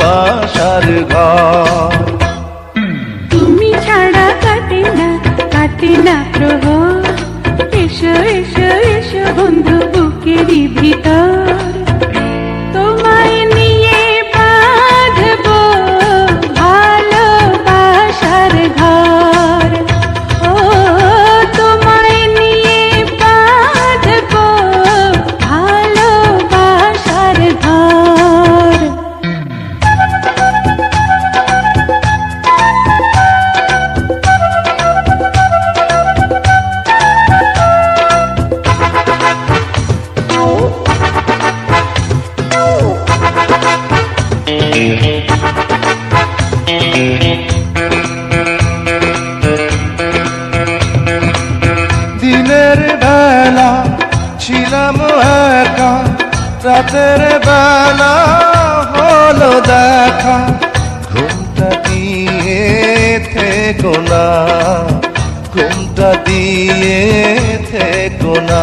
ভালোবাসার ঘর। তুমি ছাড়া কাটে না কাটে না প্রহর। এসো এসো এসো বন্ধু, বুকেরই ভিতর। দিনের বেলা ছিলাম একা, রাতের বেলা হলো দেখা। ঘুমটা দিয়ে থেকো না, ঘুমটা দিয়ে থেকো না।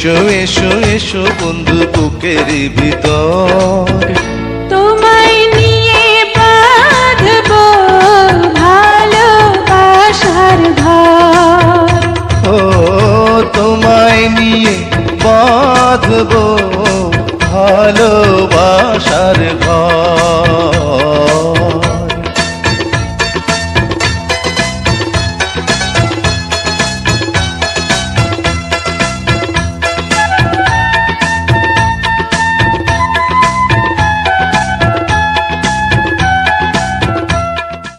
এসো এসো এসো বন্ধু বুকের ভিতর। তোমায় নিয়ে বাঁধব ভালোবাসার ঘর। ও তোমায় নিয়ে বাঁধবো ভালোবাসার